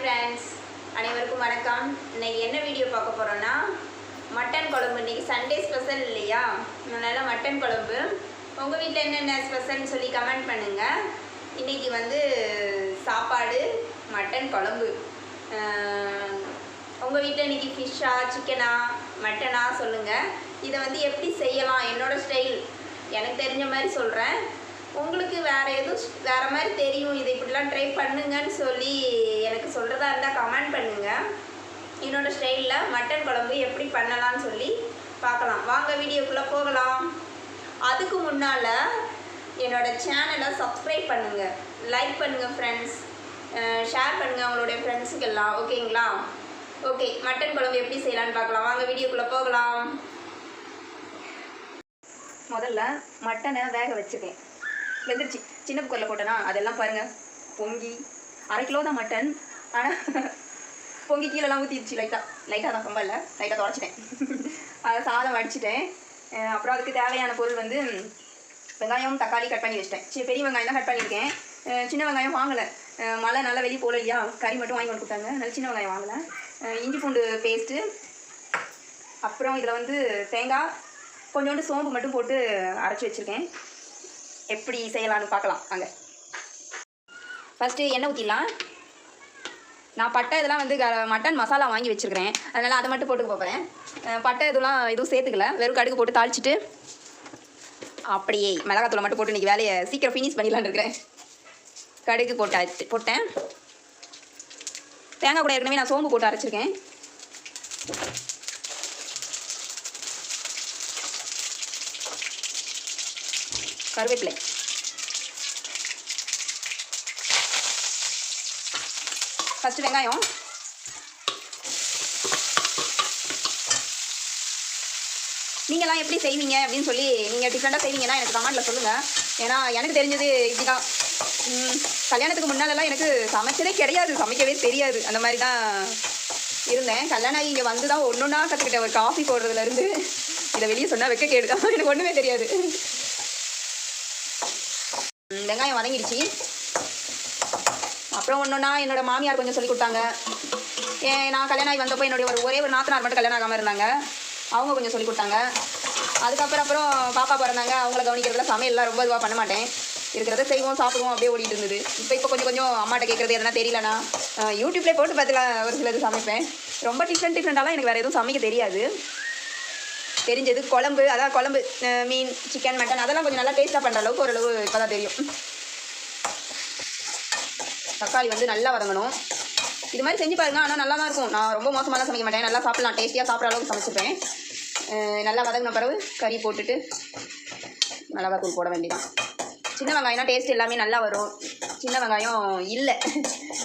Friends அனைவருக்கும் வணக்கம். இன்னைக்கு என்ன வீடியோ பார்க்க போகிறோன்னா மட்டன் குழம்பு. இன்றைக்கி சண்டே ஸ்பெஷல் இல்லையா? அதனால் மட்டன் குழம்பு. உங்கள் வீட்டில் என்னென்ன ஸ்பெஷல்னு சொல்லி கமெண்ட் பண்ணுங்கள் இன்றைக்கி வந்து சாப்பாடு மட்டன் குழம்பு. உங்கள் வீட்டில் இன்றைக்கி ஃபிஷ்ஷா சிக்கனா மட்டனா சொல்லுங்கள் இதை வந்து எப்படி செய்யலாம்? என்னோடய ஸ்டைல் எனக்கு தெரிஞ்ச மாதிரி சொல்கிறேன் உங்களுக்கு வேறு எதுவும் வேறு மாதிரி தெரியும். இதை இப்படிலாம் ட்ரை பண்ணுங்கன்னு சொல்லி எனக்கு சொல்கிறதா இருந்தால் கமெண்ட் பண்ணுங்கள் என்னோடய ஸ்டைலில் மட்டன் குழம்பு எப்படி பண்ணலாம்னு சொல்லி பார்க்கலாம். வாங்க வீடியோக்குள்ளே போகலாம். அதுக்கு முன்னால் என்னோடய சேனலை சப்ஸ்கிரைப் பண்ணுங்கள் லைக் பண்ணுங்கள் ஃப்ரெண்ட்ஸ் ஷேர் பண்ணுங்கள் அவங்களுடைய ஃப்ரெண்ட்ஸுக்கெல்லாம் ஓகேங்களா ஓகே மட்டன் குழம்பு எப்படி செய்யலான்னு பார்க்கலாம். வாங்க வீடியோக்குள்ளே போகலாம். முதல்ல மட்டனை வேக வச்சுக்கேன் வெந்துருச்சு. சின்ன குக்கரில் போட்டேனா அதெல்லாம் பாருங்கள் பொங்கி அரை கிலோ தான் மட்டன். ஆனால் பொங்கி கீழெல்லாம் ஊற்றிடுச்சு லைட்டாக லைட்டாக தான். ரொம்ப இல்லை. லைட்டாக தொடச்சிட்டேன் அதை சாதம் வடிச்சிட்டேன். அப்புறம் அதுக்கு தேவையான பொருள் வந்து வெங்காயம் தக்காளி கட் பண்ணி வச்சிட்டேன். சரி பெரிய வெங்காயம் தான் கட் பண்ணியிருக்கேன். சின்ன வெங்காயம் வாங்கலை. மழை நல்லா வெளியே போகல இல்லையா? கறி மட்டும் வாங்கி கொண்டு கொடுத்தாங்க. நல்ல சின்ன வெங்காயம் வாங்கலை. இஞ்சி பூண்டு பேஸ்ட்டு அப்புறம் இதில் வந்து தேங்காய் கொஞ்சோண்டு சோம்பு மட்டும் போட்டு அரைச்சி வச்சுருக்கேன். எப்படி செய்யலாம்னு பார்க்கலாம். அங்கே ஃபஸ்ட்டு எண்ணெய் ஊற்றிடலாம் நான் பட்டை இதெல்லாம் வந்து க- மட்டன் மசாலா வாங்கி வச்சுருக்கிறேன். அதனால் அதை மட்டும் போட்டுக்க போகிறேன் பட்டை இதெல்லாம் எதுவும் சேர்த்துக்கல. வெறும் கடுகு போட்டு தாளிச்சிட்டு அப்படியே மிளகாத்தூளை மட்டும் போட்டு இன்றைக்கி வேலையை சீக்கிரம் ஃபினிஷ் பண்ணிடலான்னு இருக்கிறேன். கடுகு போட்டு போட்டேன். தேங்காய் கூட ஏற்கனவே நான் சோம்பு போட்டு அரைச்சிருக்கேன். கருவேப்பிலை. ஃபஸ்ட்டு வெங்காயம். நீங்களாம் எப்படி செய்வீங்க அப்படின்னு சொல்லி நீங்கள் டிஃப்ரெண்ட்டாக செய்வீங்கன்னா எனக்கு கமெண்ட்டில் சொல்லுங்கள் ஏன்னா எனக்கு தெரிஞ்சது இப்படி தான் கல்யாணத்துக்கு முன்னாலெல்லாம் எனக்கு சமைச்சதே கிடையாது சமைக்கவே தெரியாது. அந்த மாதிரி தான் இருந்தேன். கல்யாணம் இங்கே வந்து தான் ஒன்று ஒன்றா கற்றுக்கிட்டேன் ஒரு காஃபி போடுறதுலேருந்து. இதை வெளியே சொன்னால் வைக்க கேடுதான் எனக்கு ஒன்றுமே தெரியாது. வெங்காயம் வதங்கிடுச்சு. அப்புறம் ஒன்றுன்னா என்னோட மாமியார் கொஞ்சம் சொல்லி கொடுத்தாங்க. நான் கல்யாணம் ஆகி வந்தப்போ என்னுடைய ஒரு ஒரே ஒரு நாத்தனார் மட்டும் கல்யாணம் ஆகாமல் இருந்தாங்க. அவங்க கொஞ்சம் சொல்லி கொடுத்தாங்க. அதுக்கப்புறம் அப்புறம் பாப்பா பிறந்தாங்க. அவங்கள கவனிக்கிறதுல சமையல்லாம் ரொம்ப இதுவாக பண்ண மாட்டேன். இருக்கிறத செய்வோம் சாப்பிடுவோம் அப்படியே ஓடிட்டு இருந்தது. இப்போ இப்போ கொஞ்சம் கொஞ்சம் அம்மாட்ட கேட்குறது எதனா தெரியலனா யூடியூப்லேயே போட்டு பார்த்துக்கலாம். ஒரு சிலது சமைப்பேன். ரொம்ப டிஃப்ரெண்ட் டிஃப்ரெண்டாலாம் எனக்கு வேறு எதுவும் சமைக்க தெரியாது. தெரிஞ்சது குழம்பு அதான் குழம்பு மீன் சிக்கன் மட்டன் அதெல்லாம் கொஞ்சம் நல்லா டேஸ்ட்டாக பண்ணுற அளவுக்கு ஓரளவு இப்போ தான் தெரியும். தக்காளி வந்து நல்லா வதங்கணும். இது மாதிரி செஞ்சு பாருங்கள் ஆனால் நல்லா தான் இருக்கும். நான் ரொம்ப மோசமாலாம் சமைக்க மாட்டேன். நல்லா சாப்பிடலாம். டேஸ்டியாக சாப்பிட்ற அளவுக்கு சமைச்சிருப்பேன் நல்லா வதங்கின பிறகு கறி போட்டுட்டு மிளகாத்தூள் போட வேண்டியதான் சின்ன வெங்காயம்னா டேஸ்ட் எல்லாமே நல்லா வரும். சின்ன வெங்காயம் இல்லை.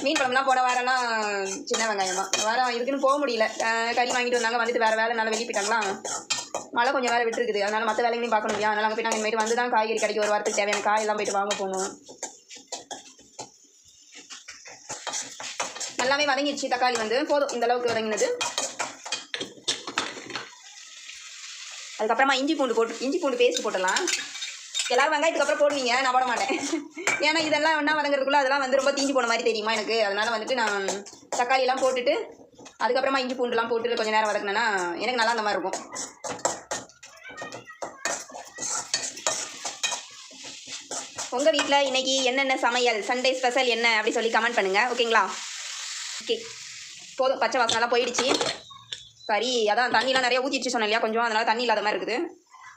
மீன் குழம்புலாம் போட வாரம்லாம் சின்ன வெங்காயம் தான் வாரம் இதுக்குன்னு போக முடியல. கறி வாங்கிட்டு வந்தாங்க. வந்துட்டு வேறு வேலை நல்லா வெளியே போயிட்டாங்களா மழை கொஞ்சம் வேறு விட்டுருக்குது. அதனால் மற்ற வேலைகளையும் பார்க்கணும் இல்லையா? அதனால் அங்கே போய் நாங்கள் இனிமேட்டு வந்து தான் காய்கறி கடைக்கு ஒரு வாரத்துக்கு தேவையான காயெல்லாம் போயிட்டு வாங்க போகணும். நல்லாவே வதங்கிடுச்சு தக்காளி வந்து. போதும் இந்த அளவுக்கு வதங்கினது. அதுக்கப்புறமா இஞ்சி பூண்டு போட்டு இஞ்சி பூண்டு பேஸ்ட் போட்டலாம் எல்லாரும் வெங்காயத்துக்கு அப்புறம் போடுவீங்க நான் போட மாட்டேன். ஏன்னா இதெல்லாம் என்ன வதங்குறதுக்குள்ள அதெல்லாம் வந்து ரொம்ப தீஞ்சு போன மாதிரி தெரியுமா எனக்கு? அதனால வந்துட்டு நான் தக்காளி எல்லாம் போட்டுட்டு அதுக்கப்புறமா இஞ்சி பூண்டுலாம் போட்டு கொஞ்சம் நேரம் வதக்கினேன்னா எனக்கு நல்லா அந்த மாதிரி இருக்கும். உங்கள் வீட்டில் இன்றைக்கி என்னென்ன சமையல் சண்டே ஸ்பெஷல் என்ன? அப்படி சொல்லி கமெண்ட் பண்ணுங்கள் ஓகேங்களா ஓகே போதும் பச்சை வாசனைலாம் போயிடுச்சு. கறி அதான் தண்ணிலாம் நிறைய ஊற்றிடுச்சு சொன்னேன் இல்லையா? கொஞ்சம் அதனால தண்ணி இல்லாத மாதிரி இருக்குது.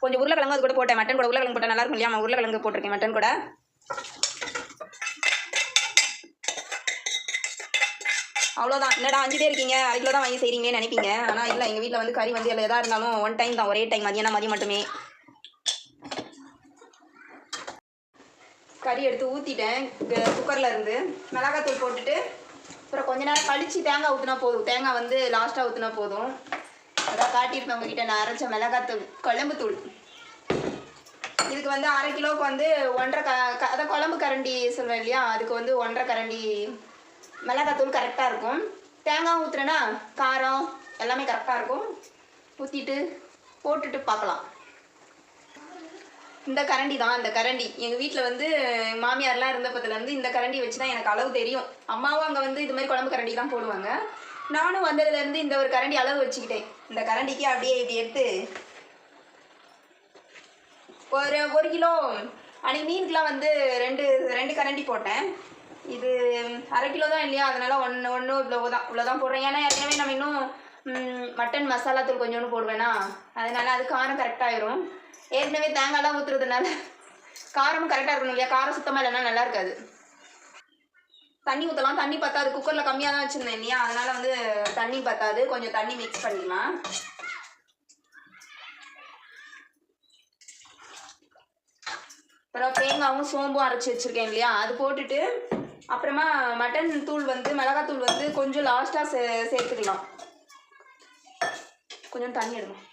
கொஞ்சம் உருளைக்கிழங்கு அது கூட போட்டேன். மட்டன் கூட உருளைக்கிழங்கு போட்டால் நல்லா இருக்கும் இல்லையா உருளைக்கிழங்கு போட்டிருக்கேன் மட்டன் கூட. அவ்வளோதான் என்னடா அஞ்சு பேர் இருக்கீங்க. அரை கிலோ தான் வாங்கி செய்கிறீங்கன்னு நினைப்பீங்க. ஆனால் இல்லை எங்கள் வீட்டில் வந்து கறி வந்து இல்லை எதாக இருந்தாலும் ஒன் டைம் தான். ஒரே டைம் மதியானம் மதியம் மட்டுமே. கறி எடுத்து ஊற்றிட்டேன் குக்கரில் இருந்து மிளகாத்தூள் போட்டுட்டு அப்புறம் கொஞ்ச நேரம் கழிச்சு தேங்காய் ஊற்றினா போதும். தேங்காய் வந்து லாஸ்ட்டாக ஊற்றினா போதும். அதான் காட்டியிருப்பேன் உங்ககிட்ட நான் அரைச்ச மிளகாத்தூள் குழம்புத்தூள் இதுக்கு வந்து அரை கிலோவுக்கு வந்து ஒன்றரை க க- அதான் குழம்பு கரண்டி சொல்வேன் இல்லையா? அதுக்கு வந்து ஒன்றரை கரண்டி மிளகாத்தூள் கரெக்டாக இருக்கும். தேங்காய் ஊற்றுறேன்னா காரம் எல்லாமே கரெக்டாக இருக்கும். ஊற்றிட்டு போட்டுட்டு பார்க்கலாம். இந்த கரண்டி தான் இந்த கரண்டி. எங்கள் வீட்டில் வந்து மாமியார்லாம் இருந்தப்பத்துலேருந்து இந்த கரண்டி வச்சு தான் எனக்கு அளவு தெரியும். அம்மாவும் அங்கே வந்து இது மாதிரி குழம்பு கரண்டி தான் போடுவாங்க. நானும் வந்ததுலேருந்து இந்த ஒரு கரண்டி அளவு வச்சுக்கிட்டேன். இந்த கரண்டிக்கு அப்படியே இப்படி எடுத்து ஒரு ஒரு கிலோ அன்னைக்கு மீனுக்குலாம் வந்து ரெண்டு ரெண்டு கரண்டி போட்டேன். இது அரை கிலோ தான் இல்லையா? அதனால் ஒன்று ஒன்று இவ்வளோ தான். இவ்வளோ தான் போடுறேன். ஏன்னா ஏற்கனவே நம்ம இன்னும் மட்டன் மசாலா தூள் கொஞ்சோண்டு போடுவேனா. அதனால அது காரம் கரெக்டாயிரும் ஏற்கனவே தேங்காய்லாம் ஊற்றுறதுனால காரமும் கரெக்டாக இருக்கணும் இல்லையா? காரம் சுத்தமாக இல்லைன்னா நல்லா இருக்காது. தண்ணி ஊற்றலாம் தண்ணி பத்தாது. குக்கரில் கம்மியாக தான் வச்சுருந்தேன் இல்லையா? அதனால் வந்து தண்ணி பத்தாது. கொஞ்சம் தண்ணி மிக்ஸ் பண்ணிக்கலாம். அப்புறம் தேங்காவும் சோம்பும் அரைச்சி வச்சுருக்கேன் இல்லையா? அது போட்டுட்டு அப்புறமா மட்டன் தூள் வந்து மிளகாத்தூள் வந்து கொஞ்சம் லாஸ்ட்டாக சே சேர்த்துக்கலாம். கொஞ்சம் தண்ணி எடுக்கணும்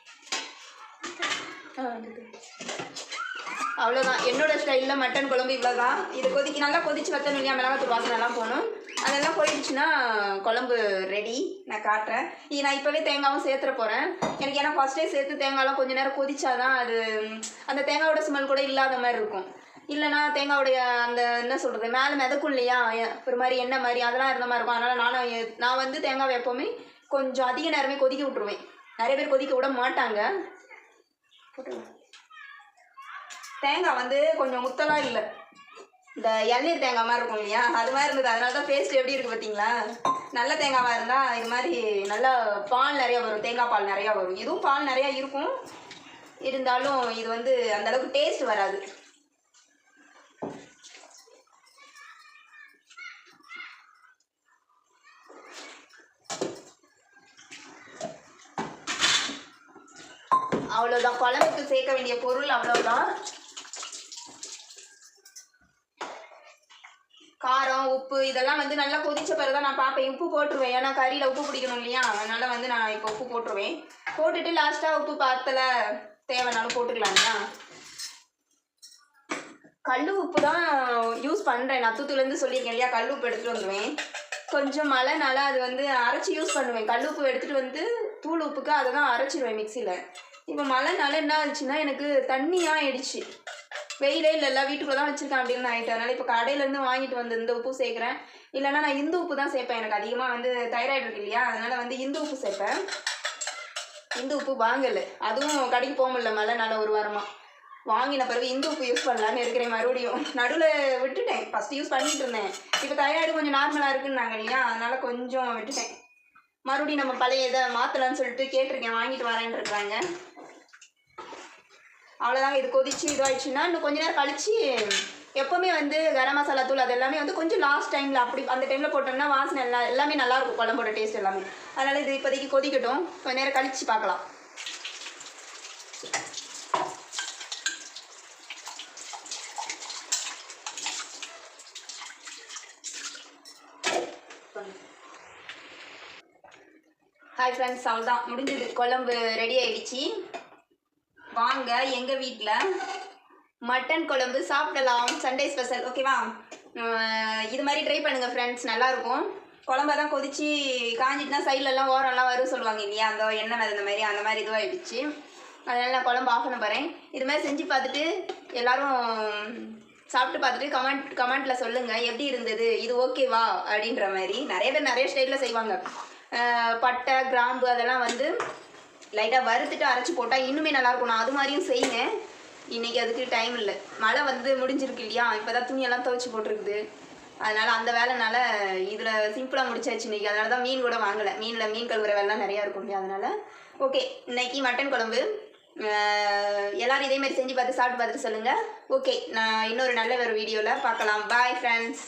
அவ்வளோதான் என்னோட ஸ்டைலில் மட்டன் குழம்பு இவ்வளோ தான் இது கொதிக்க நல்லா கொதிச்சு வத்தணும் இல்லையா? மிளகாத்தூள் வாசனைலாம் போகணும். அதெல்லாம் போயிடுச்சுன்னா குழம்பு ரெடி நான் காட்டுறேன். இது நான் இப்போவே தேங்காவும் சேர்த்துற போகிறேன் எனக்கு ஏன்னா ஃபஸ்ட்டே சேர்த்து தேங்காய்லாம் கொஞ்சம் நேரம் கொதிச்சாதான் அது அந்த தேங்காயோட ஸ்மெல் கூட இல்லாத மாதிரி இருக்கும். இல்லைனா தேங்காவுடைய அந்த என்ன சொல்கிறது மேலே மிதக்கும் இல்லையா? ஒரு மாதிரி எண்ணெய் மாதிரி அதெல்லாம் இருந்த மாதிரி இருக்கும். அதனால் நானும் நான் வந்து தேங்காவை எப்போவுமே கொஞ்சம் அதிக நேரமே கொதிக்க விட்ருவேன் நிறைய பேர் கொதிக்க விட மாட்டாங்க. தேங்காய் வந்து கொஞ்சம் முத்தலாம் இல்லை. இந்த இளநீர் தேங்காய் மாதிரி இருக்கும் இல்லையா? அது மாதிரி இருந்தது. அதனால தான் பேஸ்ட் எப்படி இருக்குது பார்த்தீங்களா? நல்ல தேங்காவாக இருந்தால் இது மாதிரி நல்லா பால் நிறையா வரும். தேங்காய் பால் நிறையா வரும். இதுவும் பால் நிறையா இருக்கும். இருந்தாலும் இது வந்து அந்த அளவுக்கு டேஸ்ட் வராது. அவ்வளோதான் குழம்புக்கு சேர்க்க வேண்டிய பொருள் அவ்வளோதான் காரம் உப்பு இதெல்லாம் வந்து நல்லா கொதிச்ச பிறகு தான் நான் பார்ப்பேன். உப்பு போட்டுருவேன். ஏன்னா கறியில் உப்பு பிடிக்கணும் இல்லையா? அதனால் வந்து நான் இப்போ உப்பு போட்டுருவேன். போட்டுட்டு லாஸ்ட்டாக உப்பு பார்த்தல தேவைனாலும் போட்டுக்கலாம் இல்லையா? கல் உப்பு தான் யூஸ் பண்ணுறேன் நான் தூத்துலேருந்து சொல்லியிருக்கேன் இல்லையா? கல் உப்பு எடுத்துகிட்டு வந்துடுவேன் கொஞ்சம் மழைனால அது வந்து அரைச்சி யூஸ் பண்ணுவேன். கல் உப்பு எடுத்துகிட்டு வந்து தூள் உப்புக்கு அதை தான் அரைச்சிடுவேன் மிக்சியில் இப்போ மழைனால என்ன ஆச்சுன்னா எனக்கு தண்ணியாக ஆயிடுச்சு. வெயிலே இல்லைல்ல வீட்டுக்குள்ளே தான் வச்சுருக்கேன் அப்படின்னு ஆகிட்டு அதனால் இப்போ கடையிலேருந்து வாங்கிட்டு வந்து இந்த உப்பு சேர்க்குறேன். இல்லைன்னா நான் இந்து உப்பு தான் சேர்ப்பேன். எனக்கு அதிகமாக வந்து தைராய்டு இருக்கு இல்லையா? அதனால் வந்து இந்து உப்பு சேர்ப்பேன். இந்து உப்பு வாங்கலை. அதுவும் கடைக்கு போக முடியல மழைனால ஒரு வாரமாக வாங்கின பிறகு இந்து உப்பு யூஸ் பண்ணலான்னு இருக்கிறேன் மறுபடியும். நடுவில் விட்டுட்டேன். ஃபஸ்ட்டு யூஸ் பண்ணிட்டு இருந்தேன். இப்போ தைராய்டு கொஞ்சம் நார்மலாக இருக்குன்னாங்க இல்லையா? அதனால் கொஞ்சம் விட்டுட்டேன். மறுபடியும் நம்ம பழைய இதை மாற்றலான்னு சொல்லிட்டு கேட்டிருக்கேன். வாங்கிட்டு வரேன்ருக்குறாங்க இருக்காங்க அவ்வளோதாங்க இது கொதிச்சு இதுவாயிடுச்சுன்னா இன்னும் கொஞ்ச நேரம் கழிச்சு எப்போவுமே வந்து கரம் மசாலா தூள் அது எல்லாமே வந்து கொஞ்சம் லாஸ்ட் டைமில் அப்படி அந்த டைமில் போட்டோம்னா வாசனை எல்லாம் எல்லாமே நல்லாயிருக்கும் குழம்போட டேஸ்ட் எல்லாமே. அதனால் இது இப்போதைக்கு கொதிக்கட்டும். கொஞ்ச நேரம் கழிச்சு பார்க்கலாம். ஹாய் ஃப்ரெண்ட்ஸ் அவ்வளோதான் முடிஞ்சது. குழம்பு ரெடி ஆகிடுச்சி வாங்க எங்கள் வீட்டில் மட்டன் குழம்பு சாப்பிடலாம். சண்டே ஸ்பெஷல் ஓகேவா இது மாதிரி ட்ரை பண்ணுங்கள் ஃப்ரெண்ட்ஸ் நல்லாயிருக்கும் குழம்ப தான் கொதிச்சு காஞ்சிட்டுனா சைட்லலாம் ஓரம்லாம் வரும் சொல்லுவாங்க இல்லையா? அந்த எண்ணெய் அந்த மாதிரி அந்த மாதிரி இதுவாகிடுச்சு அதனால் நான் குழம்பு ஆஃப் பண்ண போகிறேன் இது மாதிரி செஞ்சு பார்த்துட்டு எல்லாரும் சாப்பிட்டு பார்த்துட்டு கமெண்ட் கமெண்ட்டில் சொல்லுங்கள் எப்படி இருந்தது? இது ஓகேவா அப்படின்ற மாதிரி. நிறைய பேர் நிறைய ஸ்டைலில் செய்வாங்க. பட்டை கிராம்பு அதெல்லாம் வந்து லைட்டாக வறுத்துட்டு அரைச்சி போட்டால் இன்னுமே நல்லாயிருக்கும் நான் அது மாதிரியும் செய்யுங்க. இன்றைக்கி அதுக்கு டைம் இல்லை. மழை வந்து முடிஞ்சிருக்கு இல்லையா? இப்போ தான் துணியெல்லாம் துவைச்சி போட்டிருக்குது. அதனால் அந்த வேலைனால இதில் சிம்பிளாக முடிச்சாச்சு இன்றைக்கி அதனால தான் மீன் கூட வாங்கலை. மீனில் மீன் கழுவுற வேலைலாம் நிறையா இருக்கும் இல்லையா? அதனால். ஓகே இன்னைக்கு மட்டன் குழம்பு. எல்லோரும் எல்லாரும் செஞ்சு பார்த்து சாப்பிட்டு பார்த்துட்டு சொல்லுங்கள் ஓகே நான் இன்னொரு நல்ல ஒரு வீடியோவில் பார்க்கலாம். Bye friends